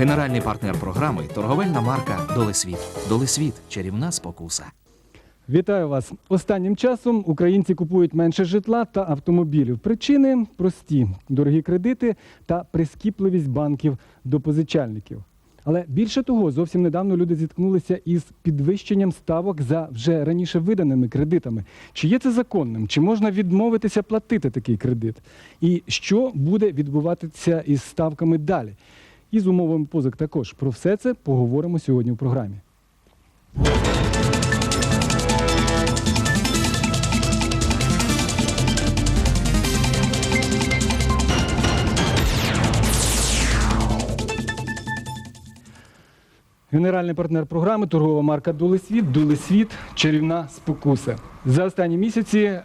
Генеральний партнер програми торговельна марка Долесвіт. Долесвіт чарівна спокуса. Вітаю вас. Останнім часом українці купують менше житла та автомобілів. Причини прості: дорогі кредити та прискіпливість банків до позичальників. Але більше того, зовсім недавно люди зіткнулися із підвищенням ставок за вже раніше виданими кредитами. Чи є це законним? Чи можна відмовитися платити такий кредит? І що буде відбуватися із ставками далі? І з умовами позик також. Про все це поговоримо сьогодні у програмі. Генеральний партнер програми торгова марка Дулесвіт, Дулесвіт, чарівна спокуса. За останні місяці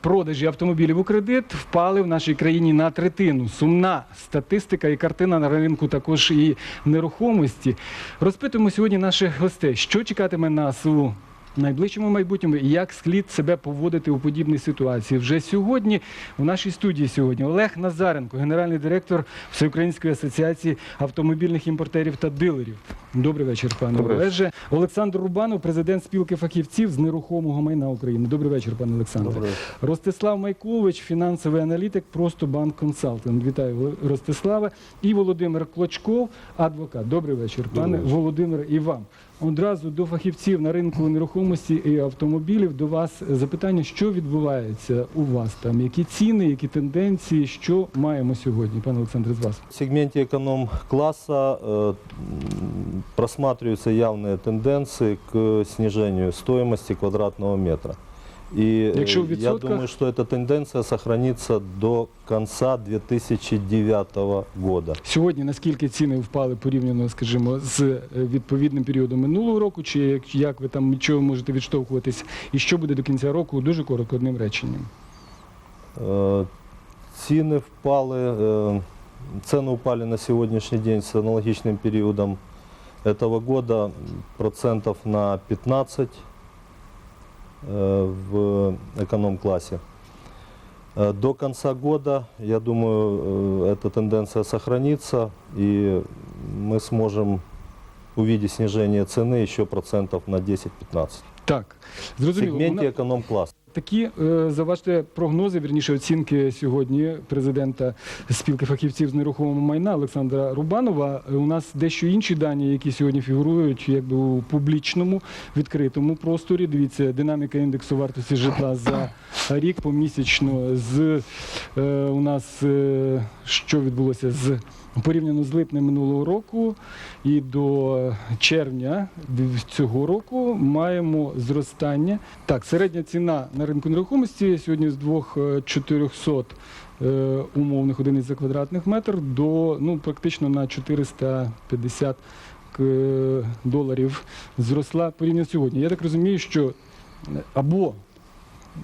продажі автомобілів у кредит впали в нашій країні на третину. Сумна статистика і картина на ринку також і нерухомості. Розпитуємо сьогодні наших гостей, що чекатиме нас у найближчому майбутньому як слід себе поводити у подібній ситуації. Вже сьогодні в нашій студії сьогодні Олег Назаренко, генеральний директор Всеукраїнської асоціації автомобільних імпортерів та дилерів. Добрий вечір, пане Олеже. Олександр Рубанов, президент спілки фахівців з нерухомого майна України. Добрий вечір, пане Олександре. Ростислав Майкович, фінансовий аналітик, просто банк консалтинг. Вітаю, Ростиславе. І Володимир Клочков, адвокат. Добрий вечір, пане вечір. Володимире, і вам Одразу до фахівців на ринку нерухомості і автомобілів до вас запитання, що відбувається у вас там, які ціни, які тенденції, що маємо сьогодні, пане Олександре, з вас. В сегменте эконом-класса э, м, просматриваются явные тенденции к снижению стоимости квадратного метра. И э, Якщо в я відсотках? думаю, что эта тенденция сохранится до конца 2009 года. Сьогодні наскільки ціни впали порівняно, скажімо, з е, відповідним періодом минулого року, чи як, як ви там від чого можете відштовхуватись, і що буде до кінця року, дуже коротко одним реченням. Э, Цены впали, э, цены упали на сегодняшний день с аналогичным периодом этого года процентов на 15 э, в эконом-классе. Э, До конца года, я думаю, э, эта тенденция сохранится, и мы сможем увидеть снижение цены еще процентов на 10-15. Так, В зрозуміло. сегменте Вона- эконом-класса. Такі е, заважте прогнози, вірніше оцінки сьогодні президента спілки фахівців з нерухомого майна Олександра Рубанова. Е, У нас дещо інші дані, які сьогодні фігурують якби у публічному відкритому просторі. Дивіться, динаміка індексу вартості житла за рік помісячно з е, у нас що відбулося з порівняно з липнем минулого року і до червня цього року маємо зростання. Так, середня ціна на ринку нерухомості сьогодні з 2400 е, умовних одиниць за квадратних метр до ну, практично на 450 доларів зросла порівняно сьогодні. Я так розумію, що е, або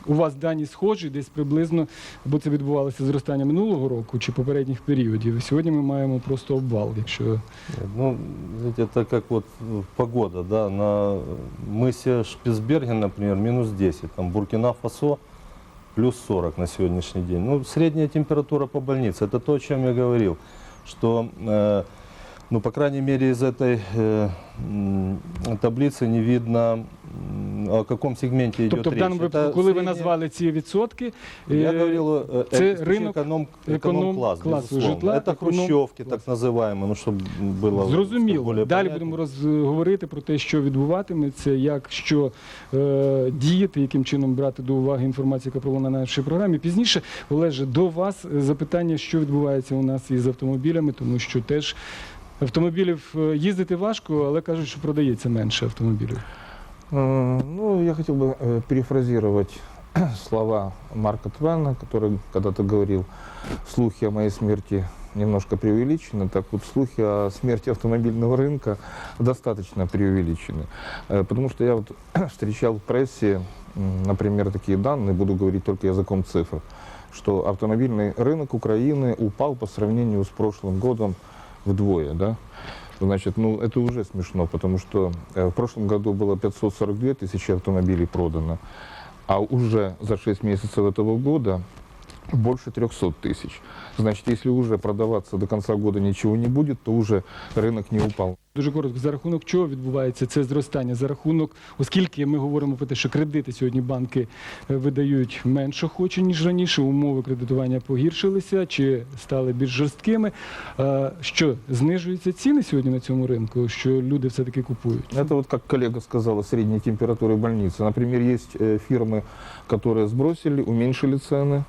у вас дані схожі, десь приблизно, або це відбувалося зростання минулого року чи попередніх періодів. І сьогодні ми маємо просто обвал, якщо Ну, знаете, это как вот э, погода, да, на мысе Шпицберген, например, минус 10, там Буркина-Фасо плюс 40 на сегодняшний день. Ну, средняя температура по больнице, это то, о чем я говорил, что, э, ну, по крайней мере, из этой э, м, таблицы не видно, м, о каком сегменте идет тобто, в речь. даному Это випадку, коли ви средняя- назвали ці відсотки, я е, говорил, э, це это рынок эконом, эконом- класс классу безусловно. житла, это эконом- хрущевки, класс. так называемые, ну, чтобы было Зрозуміло. более Далі понятно. будемо розговорити про те, що відбуватиметься, як що е, діяти, яким чином брати до уваги інформацію, яка пролунає на нашій програмі. Пізніше, Олеже, до вас е, запитання, що відбувається у нас із автомобілями, тому що теж автомобілів е, їздити важко, але кажуть, що продається менше автомобілів. Э, Ну, я хотел бы э, перефразировать слова Марка Твена, который когда-то говорил, слухи о моей смерти немножко преувеличены, так вот слухи о смерти автомобильного рынка достаточно преувеличены. Э, Потому что я вот встречал в прессе, м, например, такие данные, буду говорить только языком цифр, что автомобильный рынок Украины упал по сравнению с прошлым годом вдвое, да? Значит, ну это уже смешно, потому что э, в прошлом году было 542 тысячи автомобилей продано, а уже за 6 месяцев этого года больше 300 тысяч. Значит, если уже продаваться до конца года ничего не будет, то уже рынок не упал. Дуже коротко, за рахунок чого відбувається це зростання? За рахунок, оскільки ми говоримо про те, що кредити сьогодні банки е, видають менш охоче, ніж раніше, умови кредитування погіршилися чи стали більш жорсткими. Е, Що знижуються ціни сьогодні на цьому ринку, що люди все-таки купують? Это вот как коллега сказала, средней температуры больницы. Например, есть э, фирмы, которые сбросили, уменьшили цены,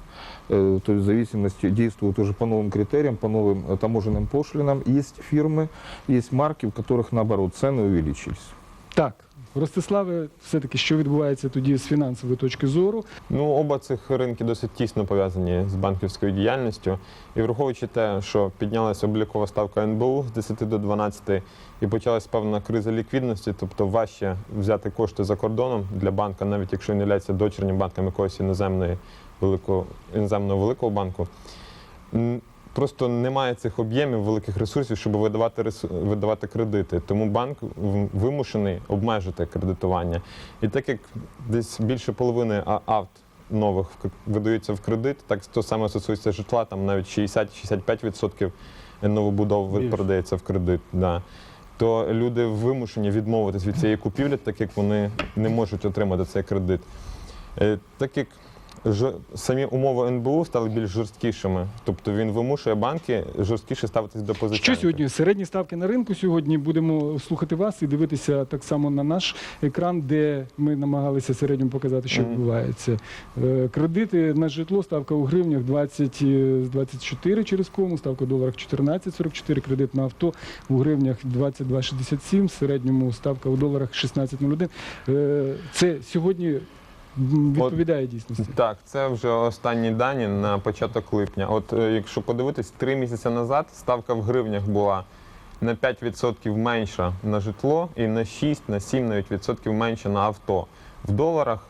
э, то есть в зависимости действуют уже по новым критериям, по новым э, таможенным пошлинам. Есть фирмы, есть марки, у которых наоборот цены увеличились. Так, Ростиславе, все-таки що відбувається тоді з фінансової точки зору? Ну, оба цих ринки досить тісно пов'язані з банківською діяльністю. І враховуючи те, що піднялася облікова ставка НБУ з 10 до 12 і почалась певна криза ліквідності, тобто важче взяти кошти за кордоном для банка, навіть якщо він є дочірнім банком якогось іноземної великого іноземного великого банку. Просто немає цих об'ємів великих ресурсів, щоб видавати видавати кредити. Тому банк вимушений обмежити кредитування. І так як десь більше половини авт нових в- видаються в кредит, так то саме стосується житла, там навіть 60-65% новобудов Більше. продається в кредит. Да. То люди вимушені відмовитись від цієї купівлі, так як вони не можуть отримати цей кредит. Е, Так як ж, самі умови НБУ стали більш жорсткішими, тобто він вимушує банки жорсткіше ставитись до позичання. Що сьогодні? Середні ставки на ринку сьогодні будемо слухати вас і дивитися так само на наш екран, де ми намагалися середньому показати, що відбувається. Е, Кредити на житло, ставка у гривнях 20, е, 24 через кому, ставка в доларах 14,44, кредит на авто у гривнях 22,67, в середньому ставка у доларах 16,01. Е, Це сьогодні відповідає дійсності. Так, це вже останні дані на початок липня. От е, якщо подивитись, три місяці назад ставка в гривнях була на 5% менша на житло і на 6, на 7 навіть відсотків менше на авто. В доларах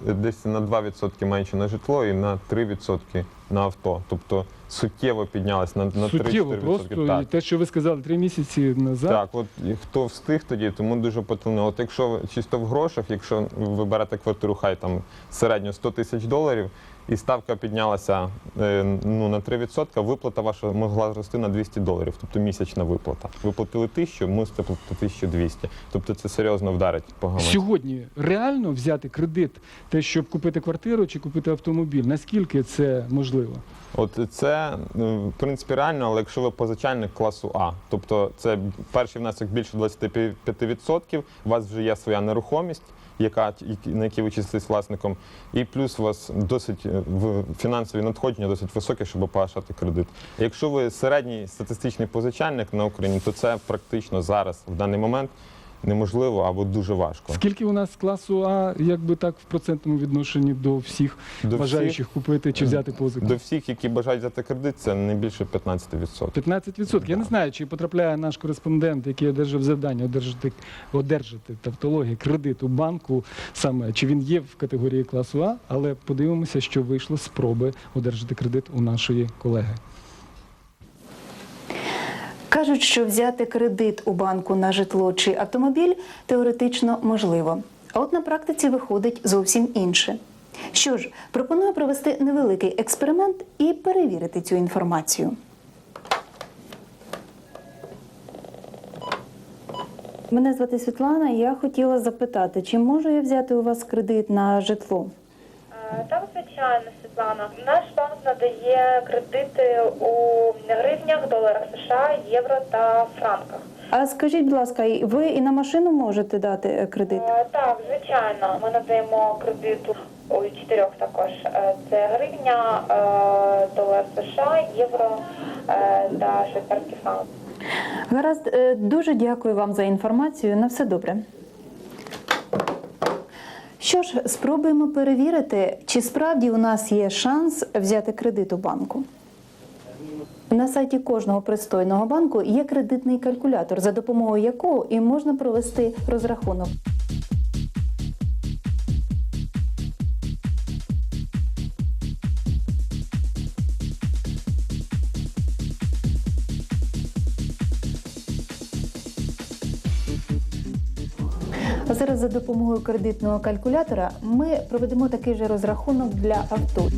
десь на 2% менше на житло і на 3% на авто. Тобто суттєво піднялась на, на 3-4%. Суттєво просто Так. і те, що ви сказали три місяці назад. Так, от і хто встиг тоді, тому дуже потрібно. От якщо чисто в грошах, якщо ви берете квартиру, хай там середньо 100 тисяч доларів, і ставка піднялася е, ну, на 3%, виплата ваша могла зрости на 200 доларів, тобто місячна виплата. Ви платили 1000, мусите платити 1200. Тобто це серйозно вдарить по гаманцю. Сьогодні реально взяти кредит, те, щоб купити квартиру чи купити автомобіль. Наскільки це можливо? От це е, в принципі реально, але якщо ви позичальник класу А, тобто це перший внесок більше 25%, у вас вже є своя нерухомість, яка на які ви числитесь власником, і плюс у вас досить е, в- фінансові надходження досить високі, щоб погашати кредит. Якщо ви середній статистичний позичальник на Україні, то це практично зараз в даний момент неможливо або дуже важко. Скільки у нас класу А, якби так в процентному відношенні до всіх До всіх, бажаючих купити чи взяти позику? до всіх, які бажають взяти кредит, це не більше 15%. 15%. Я не знаю, чи потрапляє наш кореспондент, який одержав завдання одержати, одержати тавтологію, кредит у банку, саме чи він є в категорії класу А, але подивимося, що вийшло спроби одержати кредит у нашої колеги. Кажуть, що взяти кредит у банку на житло чи автомобіль теоретично можливо. А от на практиці виходить зовсім інше. Що ж, пропоную провести невеликий експеримент і перевірити цю інформацію. Мене звати Світлана, і я хотіла запитати, чи можу я взяти у вас кредит на житло? Е, Так, звичайно, Світлана. Наш банк надає кредити у гривнях, доларах США, євро та франках. А скажіть, будь ласка, ви і на машину можете дати е, кредит? Е, Так, звичайно, ми надаємо кредит у чотирьох також. Е, Це гривня, е, долар США, євро е, та швейцарський франк. Гаразд, е, дуже дякую вам за інформацію. На все добре. Що ж, спробуємо перевірити, чи справді у нас є шанс взяти кредит у банку. На сайті кожного пристойного банку є кредитний калькулятор, за допомогою якого і можна провести розрахунок. А зараз за допомогою кредитного калькулятора ми проведемо такий же розрахунок для авто.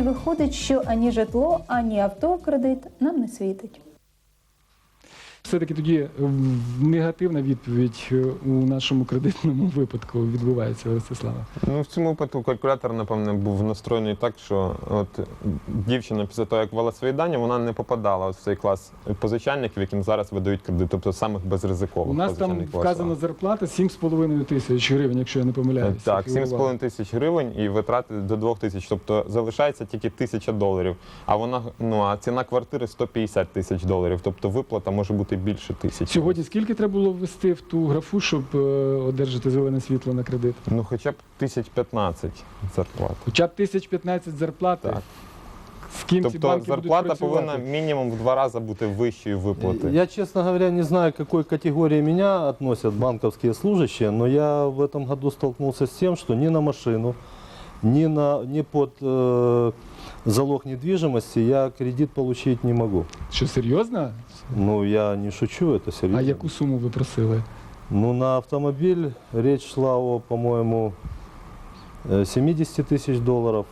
Виходить, що ані житло, ані авто кредит нам не світить. Все-таки тоді негативна відповідь е, у нашому кредитному випадку відбувається, Ростислава. Ну, в цьому випадку калькулятор, напевне, був настроєний так, що от дівчина після того, як ввела свої дані, вона не попадала в цей клас позичальників, яким зараз видають кредит, тобто самих безризикових У нас там вказана зарплата 7,5 тисяч гривень, якщо я не помиляюся. Так, Фігурувала. 7,5 тисяч гривень і витрати до 2 тисяч. Тобто залишається тільки тисяча доларів. А вона ну а ціна квартири 150 тисяч доларів. Тобто виплата може бути більше тисячі. Сьогодні скільки треба було ввести в ту графу, щоб е, одержати зелене світло на кредит? Ну хоча б тисяч 15 зарплат. Хоча б 1015 зарплати. Так. З ким ці Тобто банки зарплата будуть працювати? повинна мінімум в два рази бути вищою виплати. Я, честно говоря, не знаю, к какой категории меня относят банковские служащие, но я в этом году столкнулся с тем, что ни на машину, ни, на, ни под э, залог недвижимости я кредит получить не могу. Що серйозно? Ну, я не шучу, это серьезно. А яку суму ви просили? Ну, на автомобиль речь шла о, по-моему, э, 70 тысяч долларов,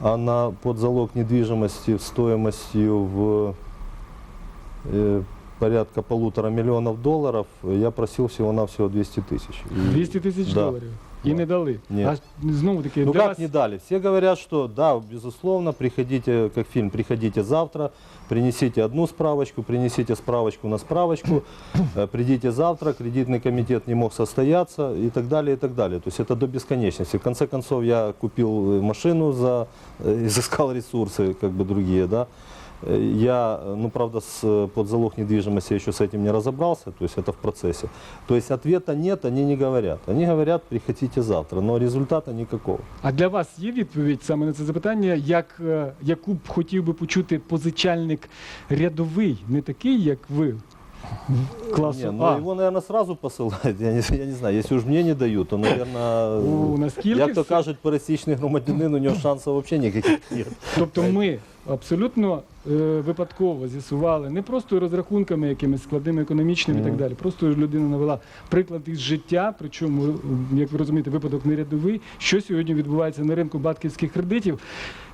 а на под залог недвижимости стоимостью в э, порядка полутора миллионов долларов я просил всего-навсего 200 тысяч. И- 200 тисяч Да. доларів. Да. не дали. Ні. А знову таки, Ну для как вас не дали? Все говорят, что да, безусловно, приходите, как фильм, приходите завтра, принесите одну справочку, принесите справочку на справочку, э, придите завтра, кредитный комитет не мог состояться и так далее, и так далее. То есть это до бесконечности. В конце концов я купил э, машину, за, э, изыскал ресурсы, как бы другие, да. Э, Я, э, ну правда, с, э, под залог недвижимости я еще с этим не разобрался, то есть это в процессе. То есть ответа нет, они не говорят. Они говорят, приходите завтра, но результата никакого. А для вас є відповідь саме на це запитання, як, е, яку б хотів би почути позичальник рядовий, не такий, як ви, класу Не, ну А. его, наверное, сразу посылают. Я не, я не знаю, если уж мне не дают, то, наверное, У, наскільки як то все- кажуть, пересічний громадянин, у нього шансів взагалі ніяких нет. Тобто ми абсолютно е, випадково з'ясували не просто розрахунками якимись складними економічними і так далі. Просто людина навела приклад із життя, причому, як ви розумієте, випадок не рядовий, що сьогодні відбувається на ринку банківських кредитів.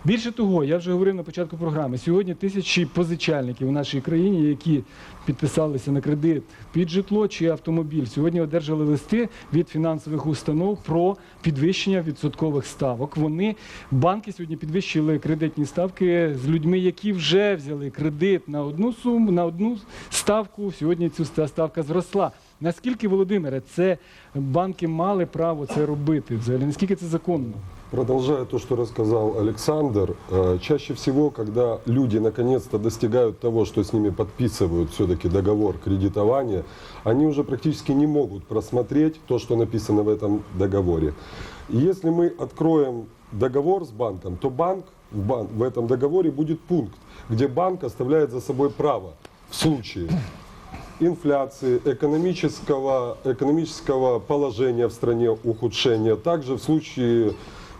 Більше того, я вже говорив на початку програми. Сьогодні тисячі позичальників у нашій країні, які підписалися на кредит під житло чи автомобіль, сьогодні одержали листи від фінансових установ про підвищення відсоткових ставок. Вони банки сьогодні підвищили кредитні ставки з людьми, які вже взяли кредит на одну суму, на одну ставку. Сьогодні цю ставка зросла. Наскільки, Володимире, це банки мали право це робити взагалі? Наскільки це законно? Продолжая то, что рассказал Александр, э, чаще всего, когда люди наконец-то достигают того, что с ними подписывают все-таки договор кредитования, они уже практически не могут просмотреть то, что написано в этом договоре. И если мы откроем договор с банком, то банк в, бан- в этом договоре будет пункт, где банк оставляет за собой право в случае инфляции, экономического, экономического положения в стране, ухудшения. Также в случае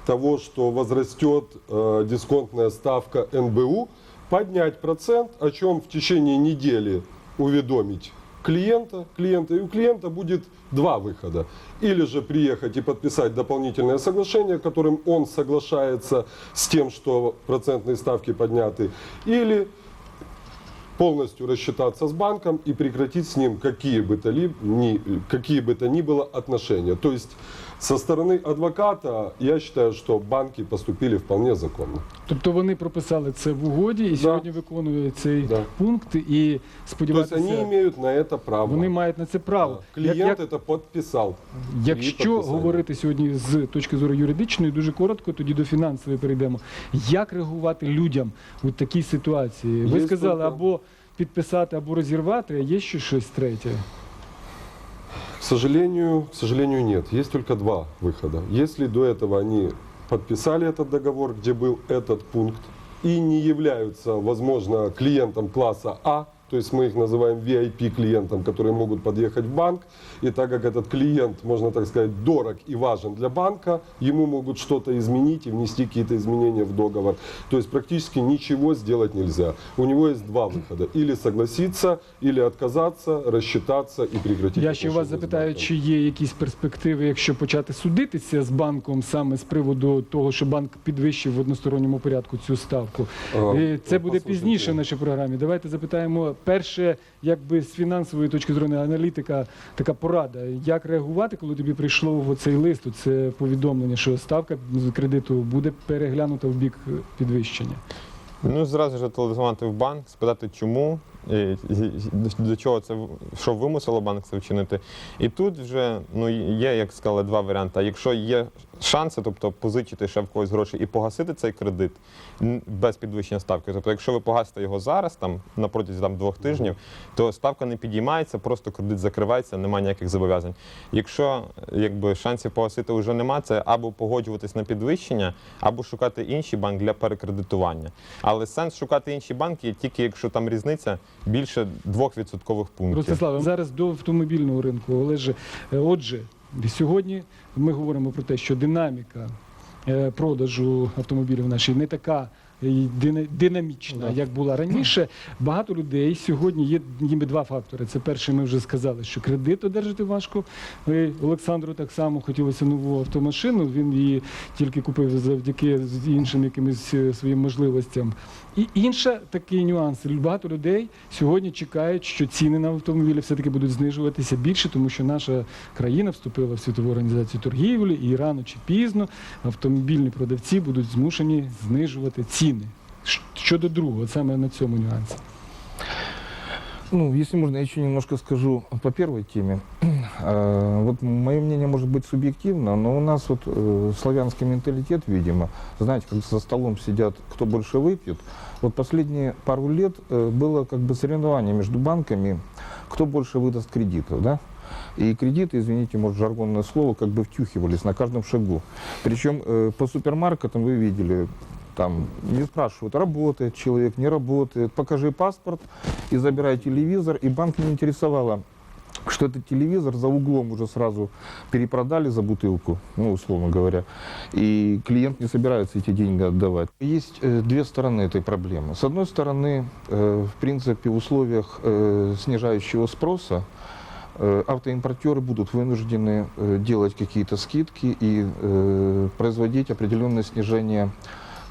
того, что возрастет э, дисконтная ставка НБУ, поднять процент, о чем в течение недели уведомить клиента, клиента, и у клиента будет два выхода. Или же приехать и подписать дополнительное соглашение, которым он соглашается с тем, что процентные ставки подняты, или полностью рассчитаться с банком и прекратить с ним какие бы то, ли, ни, какие бы то ни было отношения. То есть со стороны адвоката я считаю, что банки поступили вполне законно. Тобто вони прописали це в угоді і сьогодні виконують цей Да. пункт і То есть сподіваюся, они имеют на это право. вони мають на це право. Да. Як- Клиент як- это подписал. Якщо підписання. говорити сьогодні з точки зору юридичної, дуже коротко, тоді до фінансової перейдемо. Як реагувати людям у такій ситуації? Ви Є сказали тільки- або підписати, або розірвати, а є ще щось третє. К сожалению, к сожалению, нет. Есть только два выхода. Если до этого они подписали этот договор, где был этот пункт, и не являются, возможно, клиентом класса А, то есть мы их называем VIP-клиентом, которые могут подъехать в банк, и так как этот клиент, можно так сказать, дорог и важен для банка, ему могут что-то изменить и внести какие-то изменения в договор. То есть практически ничего сделать нельзя. У него есть два выхода. Или согласиться, или отказаться, рассчитаться и прекратить Я ще вас отношения с запитаю, банком. чи є якісь перспективи, якщо почати судитися з банком саме з приводу того, що банк підвищив в односторонньому порядку цю ставку. А, І це буде послухайте. пізніше в нашій програмі. Давайте запитаємо перше, якби з фінансової точки зору аналітика, така порада. Як реагувати, коли тобі прийшло цей лист, це повідомлення, що ставка кредиту буде переглянута в бік підвищення. Ну, зразу ж телефонувати в банк, спитати, чому, до чого це що вимусило банк це вчинити. І тут вже ну, є, як сказали, два варіанти. Якщо є шанси, тобто позичити ще в когось гроші і погасити цей кредит без підвищення ставки. Тобто, якщо ви погасите його зараз, там на протязі там, двох тижнів, то ставка не підіймається, просто кредит закривається, немає ніяких зобов'язань. Якщо якби шансів погасити вже нема, це або погоджуватись на підвищення, або шукати інший банк для перекредитування. Але сенс шукати інші банки тільки якщо там різниця більше 2% пунктів. Ростиславе, зараз до автомобільного ринку. Олеже, е, отже, сьогодні ми говоримо про те, що динаміка е, продажу автомобілів нашій не така. Е, Динамічна, як була раніше, багато людей сьогодні є ніби два фактори. Це перший, ми вже сказали, що кредит одержати важко. І Олександру так само хотілося нову автомашину. Він її тільки купив завдяки іншим якимось е, своїм можливостям. І інша такий нюанс. Багато людей сьогодні чекають, що ціни на автомобілі все-таки будуть знижуватися більше, тому що наша країна вступила в світову організацію торгівлі, і рано чи пізно автомобільні продавці будуть змушені знижувати ціни. Щ- Щодо другого, саме на цьому нюансі. Ну, если можно, я еще немножко скажу по первой теме. Э, Вот мое мнение может быть субъективно, но у нас вот э, славянский менталитет, видимо, знаете, как за столом сидят, кто больше выпьет. Вот последние пару лет э, было как бы соревнование между банками, кто больше выдаст кредитов, да? И кредиты, извините, может, жаргонное слово, как бы втюхивались на каждом шагу. Причем э, по супермаркетам вы видели, там не спрашивают, работает человек, не работает, покажи паспорт и забирай телевизор. И банк не интересовало, что этот телевизор за углом уже сразу перепродали за бутылку, ну, условно говоря, и клиент не собирается эти деньги отдавать. Есть э, две стороны этой проблемы. С одной стороны, э, в принципе, в условиях э, снижающего спроса э, автоимпортеры будут вынуждены э, делать какие-то скидки и э, производить определенное снижение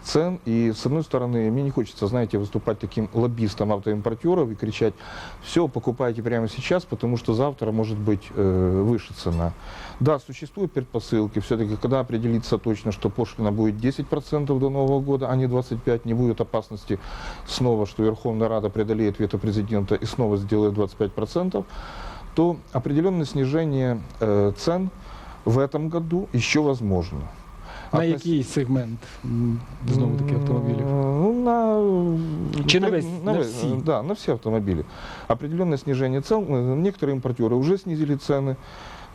цен. И с одной стороны, мне не хочется, знаете, выступать таким лоббистом автоимпортеров и кричать, все, покупайте прямо сейчас, потому что завтра может быть э, выше цена. Да, существуют предпосылки, все-таки когда определится точно, что пошлина будет 10% до Нового года, а не 25%, не будет опасности снова, что Верховная Рада преодолеет вето президента и снова сделает 25%, то определенное снижение э, цен в этом году еще возможно. На Относ- який сегмент м, знову таки автомобілів? Ну, на... Чи на весь- на ве- всі? Да, на все автомобили. Определенное снижение цен. Э, Некоторые импортеры уже снизили цены,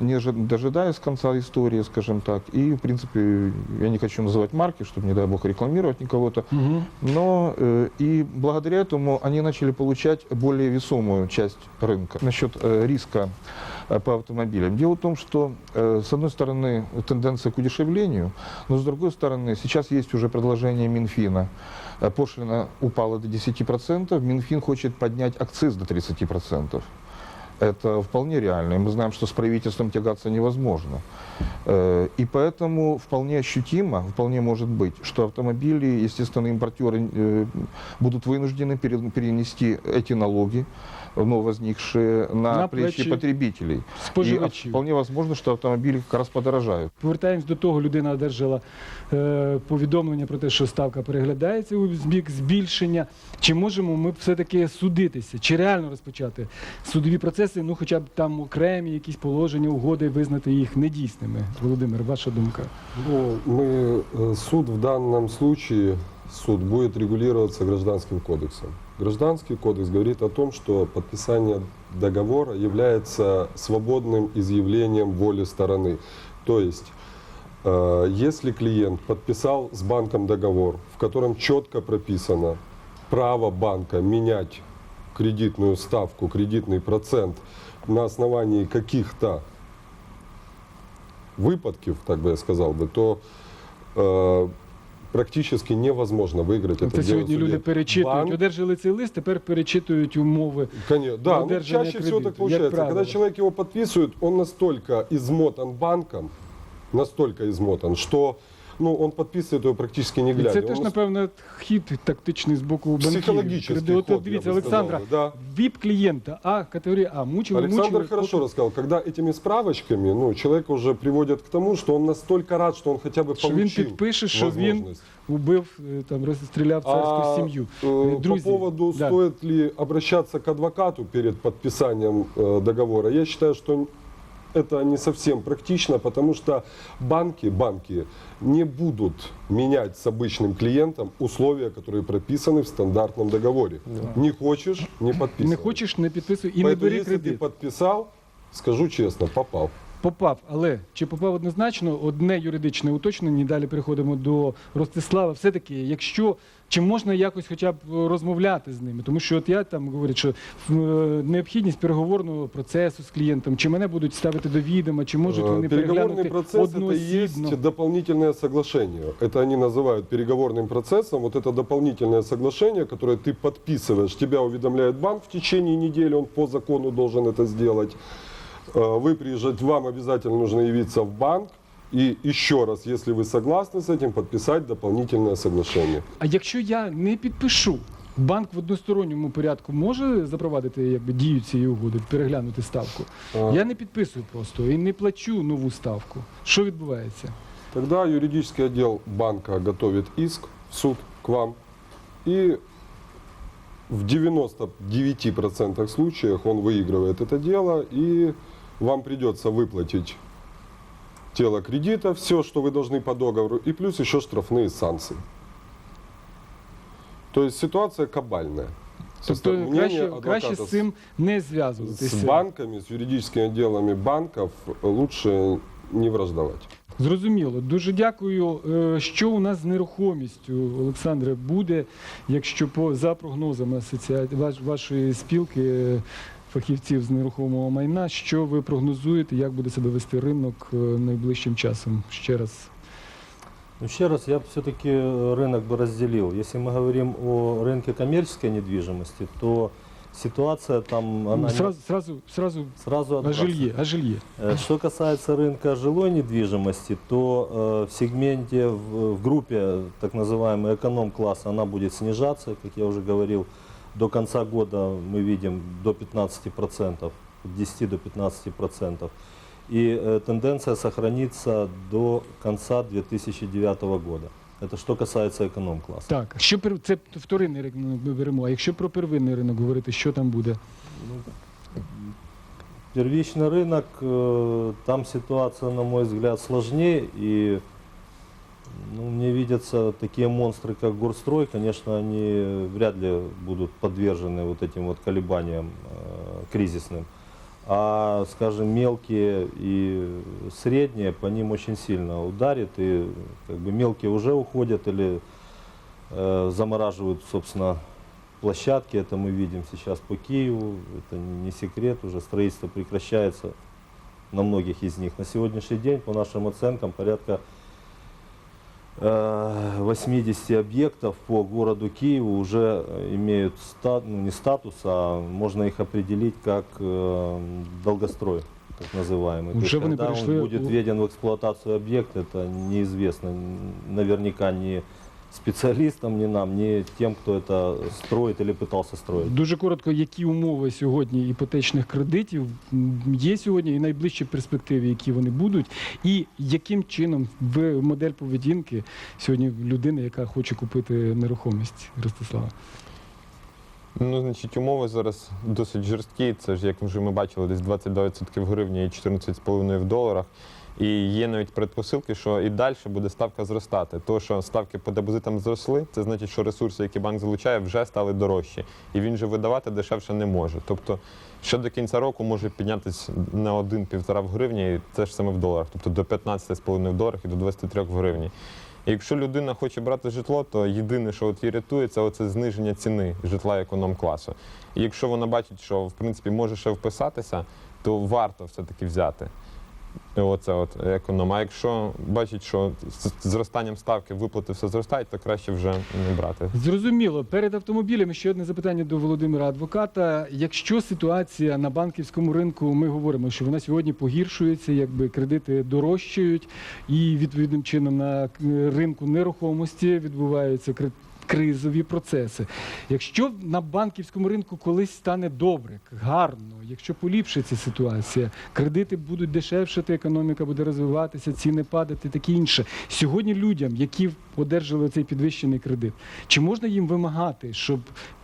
не ожи- дожидаясь конца истории, скажем так. И, в принципе, я не хочу называть марки, чтобы, не дай бог, рекламировать никого-то. Угу. Но э, и благодаря этому они начали получать более весомую часть рынка. Насчет э, риска э, по автомобилям. Дело в том, что э, с одной стороны тенденция к удешевлению, но с другой стороны сейчас есть уже предложение Минфина. Э, Пошлина упала до 10%, Минфин хочет поднять акциз до 30%. Это вполне реально. И мы знаем, что с правительством тягаться невозможно. Э, И поэтому вполне ощутимо, вполне может быть, что автомобили, естественно, импортеры э, будут вынуждены пере- перенести эти налоги, вновь возникшие на, На плечи, плечи потребителей. И Споживачів. вполне возможно, что автомобили как раз подорожают. Повертаємось до того, людина одержала е, повідомлення про те, що ставка переглядається у бік збільшення. Чи можемо ми все-таки судитися? Чи реально розпочати судові процеси? Ну, хоча б там окремі якісь положення, угоди, визнати їх недійсними? Володимир, ваша думка? Ну, мы, э, суд в данном случае, суд будет регулироваться гражданским кодексом. Гражданский кодекс говорит о том, что подписание договора является свободным изъявлением воли стороны. То есть, э, если клиент подписал с банком договор, в котором четко прописано право банка менять кредитную ставку, кредитный процент на основании каких-то выпадков, так бы я сказал бы, то э, практически невозможно выиграть это Це дело в сьогодні суде. люди перечитують. Банк- Одержали цей лист, тепер перечитують умови. Конечно, да, ну, Удержание чаще всего кредита, так получается. как правило. Когда человек его подписывает, он настолько измотан банком, настолько измотан, что ну, он подписывает его практически не І глядя. це Он теж, нас- напевно, хід тактичний з боку банків. Психологический Кредит- От ход, я дивіться, бы Олександра, сказал бы, да. віп клієнта, а категорія А, мучили, Александр мучили. хорошо рассказал, когда этими справочками ну, человек уже приводит к тому, что он настолько рад, что он хотя бы Що він получил підпише, що він возможность. убив, е, там, розстріляв царську А, сім'ю. э, Е, Друзі, по поводу, да. стоит ли обращаться к адвокату перед подписанием э, договора, я считаю, что это не совсем практично, потому что банки, банки не будут менять с обычным клиентом условия, которые прописаны в стандартном договоре. Не хочешь, не подписывай. Не хочеш, не підписуй і не Поэтому, бери если ты кредит. подписал, скажу честно, попал. Попав, але чи попав однозначно одне юридичне уточнення, і далі переходимо до Ростислава. Все-таки, якщо чи можна якось хоча б розмовляти з ними, тому що от я там говорять, що е, необхідність переговорного процесу з клієнтом, чи мене будуть ставити до відома, чи можуть Э, вони Переговорный переглянути процесс это и одноосібно. есть дополнительное соглашение. Это они называют переговорным процессом. Вот это дополнительное соглашение, которое ты подписываешь, тебя уведомляет банк в течение недели, он по закону должен это сделать. Э, Вы приезжаете, вам обязательно нужно явиться в банк и еще раз, если вы согласны с этим, подписать дополнительное соглашение. А якщо я не підпишу, банк в односторонньому порядку може запровадити якби дію цієї угоди, переглянути ставку. А. Я не підписую просто і не плачу нову ставку. Що відбувається? Тогда юридический отдел банка готовит иск в суд к вам. И в 99% случаях он выигрывает это дело, и вам придется выплатить тело кредита, все, что вы должны по договору, и плюс еще штрафные санкции. То есть ситуация кабальная. Со Тобто мнения краще, адвоката краще з с- цим не с зв'язуватися. банками, с юридическими отделами банков лучше не враждовать. Зрозуміло. Дуже дякую. Е, Що у нас з нерухомістю, Олександре, буде, якщо по за прогнозами асоціації ваш, вашої спілки е, фахівців з нерухомого майна, що ви прогнозуєте, як буде себе вести ринок е, найближчим часом? Ще раз. Ну, Еще раз, я все-таки рынок бы разделил. Если мы говорим о рынке коммерческой недвижимости, то ситуация там, она не- Сразу, сразу, сразу сразу о от жилье, о жилье. Э, Что касается рынка жилой недвижимости, то э, в сегменте, в, в группе так называемый эконом-класса она будет снижаться, как я уже говорил. До конца года мы видим до 15%, от 10 до 15%. И э, тенденция сохранится до конца 2009 года. Это что касается эконом-класса. Так, що пер- це вторинний ринок ми беремо. А якщо про первинний ринок говорити, що там буде? Первичный рынок, э, там ситуация, на мой взгляд, сложнее. И ну, мне видятся такие монстры, как Горстрой, конечно, они вряд ли будут подвержены вот этим вот колебаниям э, кризисным. А, скажем, мелкие и средние, по ним очень сильно ударит. И как бы мелкие уже уходят или э, замораживают, собственно, площадки, это мы видим сейчас по Киеву, это не секрет, уже строительство прекращается на многих из них. На сегодняшний день, по нашим оценкам, порядка 80 объектов по городу Киеву уже э, имеют стат, ну, не статус, а можно их определить как э, долгострой, так называемый. То Уже есть, вони когда перейшли он будет у- введен в эксплуатацию объект, это неизвестно н- наверняка не специалистам, ни нам, ни тем, кто это строит или пытался строить. Дуже коротко, які умови сьогодні іпотечних кредитів є сьогодні і найближчі перспективи, які вони будуть, і яким чином в модель поведінки сьогодні людини, яка хоче купити нерухомість, Ростислава? Ну, значить, умови зараз досить жорсткі. Це ж, як вже ми бачили, десь 22% в гривні і 14,5% в доларах. І є навіть предпосилки, що і далі буде ставка зростати. То, що ставки по депозитам зросли, це значить, що ресурси, які банк залучає, вже стали дорожчі. І він же видавати дешевше не може. Тобто, ще до кінця року може піднятися на 1-1,5 в гривні, і це ж саме в доларах, тобто до 15,5 в доларах і до 23 в гривні. Якщо людина хоче брати житло, то єдине, що от її рятує, це оце зниження ціни житла економ-класу. І якщо вона бачить, що в принципі може ще вписатися, то варто все-таки взяти. Оце от економ. А якщо бачить, що з зростанням ставки виплати все зростають, то краще вже не брати. Зрозуміло, перед автомобілями ще одне запитання до Володимира адвоката. Якщо ситуація на банківському ринку, ми говоримо, що вона сьогодні погіршується, якби кредити дорожчають, і відповідним чином на е, ринку нерухомості відбуваються кризові процеси. Якщо на банківському ринку колись стане добре, гарно, якщо поліпшиться ситуація, кредити будуть дешевшати, економіка буде розвиватися, ціни падати, таке інше. Сьогодні людям, які одержали цей підвищений кредит, чи можна їм вимагати, щоб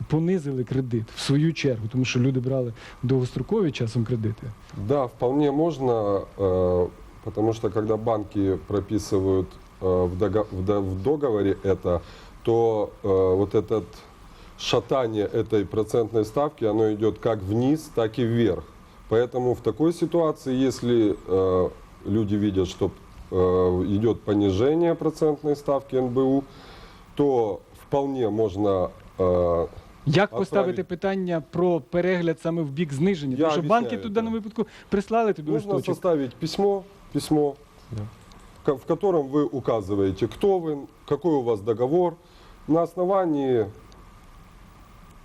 понизили кредит в свою чергу, тому що люди брали довгострокові часом кредити? Да, вполне можно, э, потому что когда банки прописывают э, в дого- в до- в договоре это, то э, вот этот шатание этой процентной ставки, оно идет как вниз, так и вверх. Поэтому в такой ситуации, если э, люди видят, что э, идет понижение процентной ставки НБУ, то вполне можно э, Як А поставити правильно. питання про перегляд саме в бік зниження? Я Тому що банки об'ясняю тут в це. даному випадку прислали тобі Нужно листочок. составить письмо, письмо, ка- в котором вы указываете, кто вы, какой у вас договор, на основании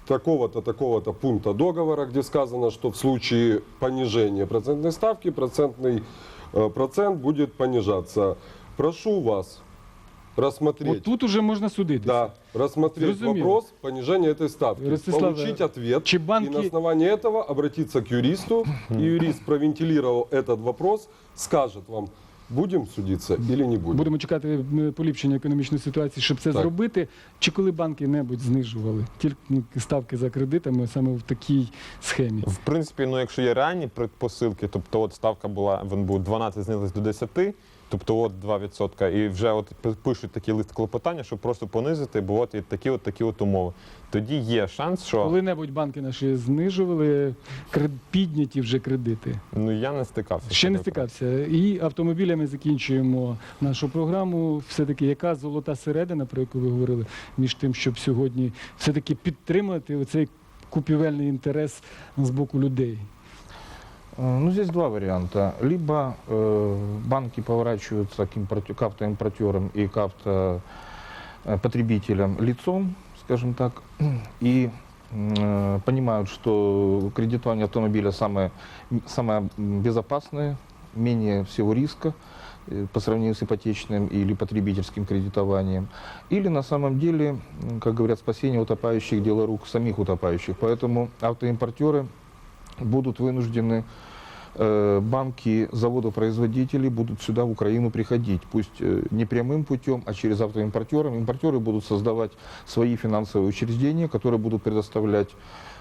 такого-то, такого-то пункта договора, где сказано, что в случае понижения процентной ставки процентный э, процент будет понижаться. Прошу вас рассмотреть. От тут уже можна судитися. Да, рассмотреть Зрозуміло. вопрос понижения этой ставки, Ростислав, получить ответ чи и банки- на основании этого обратиться к юристу, и юрист, провентилировал этот вопрос, скажет вам, будем судитися або не будемо? Будемо чекати поліпшення економічної ситуації, щоб це Так. зробити. Чи коли банки небудь знижували тільки ставки за кредитами саме в такій схемі? В принципі, ну якщо є реальні предпосилки, тобто от ставка була в НБУ 12 знизилась до 10, тобто от 2%, і вже от пишуть такий лист клопотання, щоб просто понизити, бо от і такі от такі от умови. Тоді є шанс, що Коли-небудь банки наші знижували кред- підняті вже кредити. ну я не стикався. Ще не стикався. І автомобілями закінчуємо нашу програму. Все-таки яка золота середина, про яку ви говорили, між тим, щоб сьогодні все-таки підтримати оцей купівельний інтерес з боку людей. Э, Ну, здесь два варианта. Либо э, банки поворачиваются к, импорте- к автоимпортерам и к автопотребителям лицом, скажем так, и э, понимают, что кредитование автомобиля самое, самое безопасное, менее всего риска э, по сравнению с ипотечным или потребительским кредитованием. Или на самом деле, как говорят, спасение утопающих – дело рук самих утопающих. Поэтому автоимпортеры будут вынуждены э, банки заводопроизводителей будут сюда, в Украину, приходить. Пусть э, не прямым путем, а через автоимпортеров. Импортеры будут создавать свои финансовые учреждения, которые будут предоставлять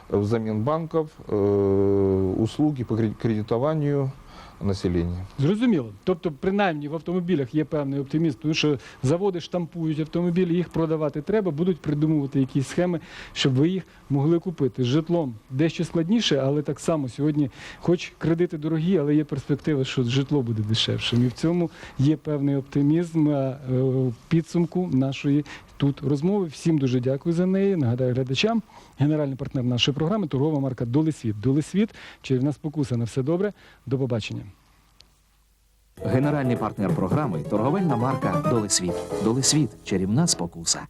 э, взамен банков э, услуги по кре- кредитованию населения. Зрозуміло. Тобто, принаймні в автомобілях є певний оптимізм, тому що заводи штампують автомобілі, їх продавати треба, будуть придумувати якісь схеми, щоб ви їх могли купити. З житлом дещо складніше, але так само сьогодні, хоч кредити дорогі, але є перспектива, що житло буде дешевшим. І в цьому є певний оптимізм е, підсумку нашої тут розмови. Всім дуже дякую за неї. Нагадаю глядачам. Генеральний партнер нашої програми торгова марка Долесвіт. Долесвіт, чарівна спокуса на все добре. До побачення. Генеральний партнер програми торговельна марка Долесвіт. Долесвіт чарівна спокуса.